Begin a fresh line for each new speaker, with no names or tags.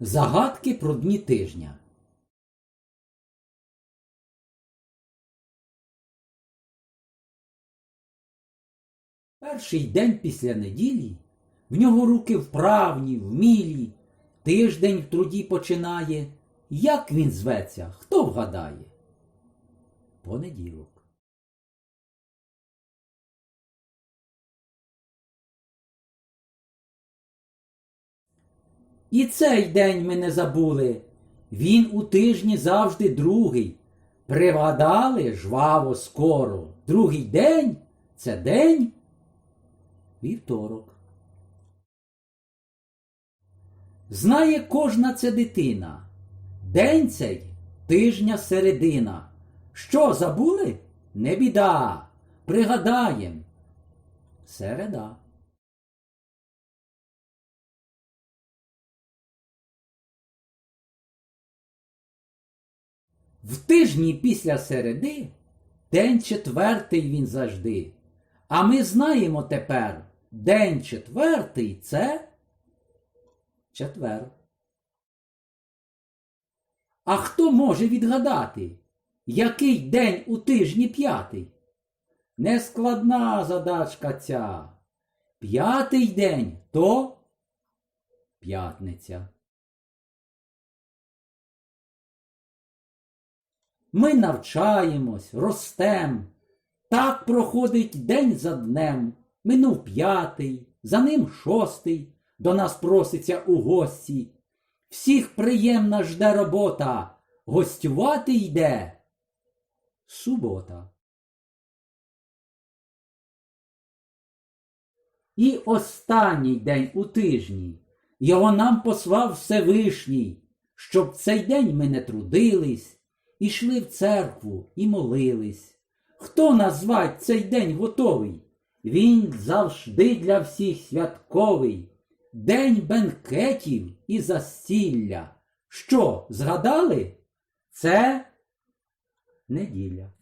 Загадки про дні тижня. Перший день після неділі в нього руки вправні, вмілі, тиждень в труді починає. Як він зветься, хто вгадає? Понеділок. І цей день ми не забули. Він у тижні завжди другий. Пригадали жваво скоро. Другий день це день вівторок. Знає кожна це дитина. День цей тижня середина. Що забули? Не біда. Пригадаєм. Середа. В тижні після середи день четвертий він завжди. А ми знаємо тепер, день четвертий це четвер. А хто може відгадати, який день у тижні п'ятий? Нескладна задачка ця. П'ятий день то п'ятниця. Ми навчаємось, ростем. Так проходить день за днем. Минув п'ятий, за ним шостий, до нас проситься у гості. Всіх приємна жде робота, гостювати йде. Субота. І останній день у тижні його нам послав Всевишній, щоб цей день ми не трудились, ішли в церкву і молились. Хто назвать цей день готовий? Він завжди для всіх святковий. День бенкетів і застілля. Що, згадали? Це неділя.